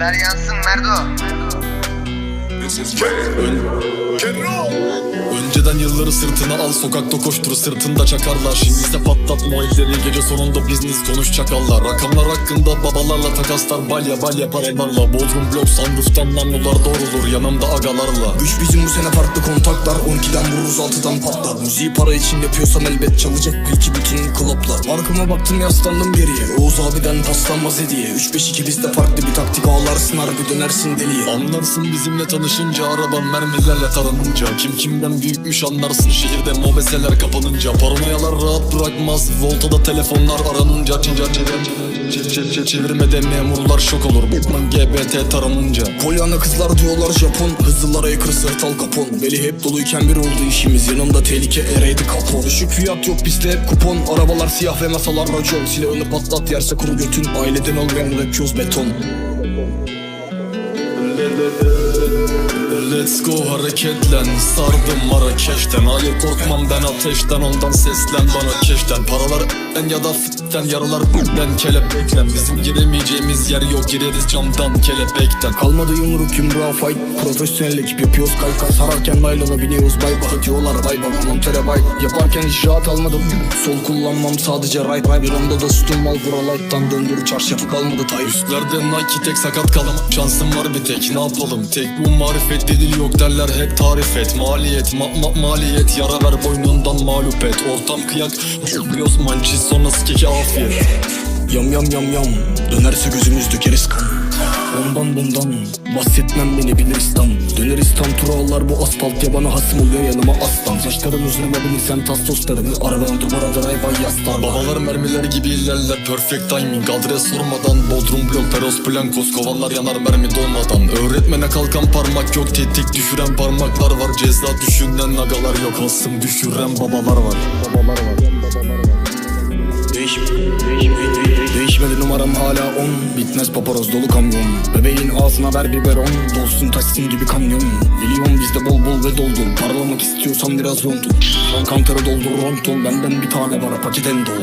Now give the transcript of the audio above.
Ver yansın Merdo. Önceden yılları sırtına al sokakta koştur sırtında çakarlar. Şimdi ise patlat muhalifleri gece sonunda business konuş çakallar Rakamlar hakkında babalarla takaslar balya balya paralarla. Bodrum blok sunrooftan namlular doğrulur yanımda agalarla. Güç bizim bu sene farklı kontaklar 12'den vururuz 6'dan patlar. Müziği para için yapıyorsam elbet çalacak bil ki bütün kloplar. Arkama baktım yaslandım geriye. Oğuz abiden paslanmaz hediye. 3-5-2 bizde farklı bir taktik. Ağlarsın harbi dönersin deliye. Anlarsın bizimle tanışınca araban mermilerle taranınca. Kim kimden büyükmüş anlarsın şehirde mobeseler kapanınca Paranoyalar rahat bırakmaz voltada telefonlar aranınca çevir, Çevirmede memurlar şok olur Bukman GBT taranınca Polyana kızlar diyorlar Japon Hızlılara yakır sırt al kapon Beli hep doluyken bir oldu işimiz Yanımda tehlike ereydi kapon Düşük fiyat yok bizde hep kupon Arabalar siyah ve masalar racon Silahını patlat yerse kuru götün Aileden olmayan rapçiyoz beton Let's go hareketlen. Sardım Marrakeş'ten Hayır korkmam. Ben ateşten Ondan seslen. Bana keşten. Paralar en ya da fitten. Yaralar ben kelepekten Bizim giremeyeceğimiz yer yok. Gireriz camdan kelepekten. Kalmadı yumruk yumruğa fight. Profesyonel ekip yapıyoruz kalka Sararken naylona biniyoruz. Bay bay Diyorlar. Bay bay aman terabayt Yaparken hiç rahat almadım. Sol kullanmam sadece right. Right Bir anda da sütun mal buralight'tan Döndür. Çarşafı kalmadı tay Üstlerde Nike? Tek sakat kalamam. Şansım var bir tek. Ne yapalım? Tek bu marifet yok derler hep tarif et. Maliyet ma ma maliyet Yara ver boynundan mağlup et. Ortam kıyak Biliyoruz mançiz sonrası keki afiyet. Yam yam yam yam. Dönerse gözümüz dökeriz kan Ondan bundan Bahsetmem beni bilir İslam Döneriz tam turalar bu asfalt ya bana hasım oluyor yanıma aslan. Saçlarım uzun olabilirsem tastoslarını Arabanın duvara da rayban yaslar Babalar mermiler gibi ilerler perfect timing. Adres sormadan Bodrum blok Peros Blancos Kovalar yanar mermi dolmadan. Öğretmene kalkan parmak yok Tetik düşüren parmaklar var. Ceza düşünen agalar yok Hasım düşüren babalar var. Babalar var. Değişim, Bitmez paparoz dolu kamyon. Bebeğin ağzına ver biberon Dolsun taşsın gibi kamyon. Biliyorum bizde bol bol ve dol Parlamak istiyorsan biraz ron tut Kantarı doldur ron ton. Benden bir tane var paketen dol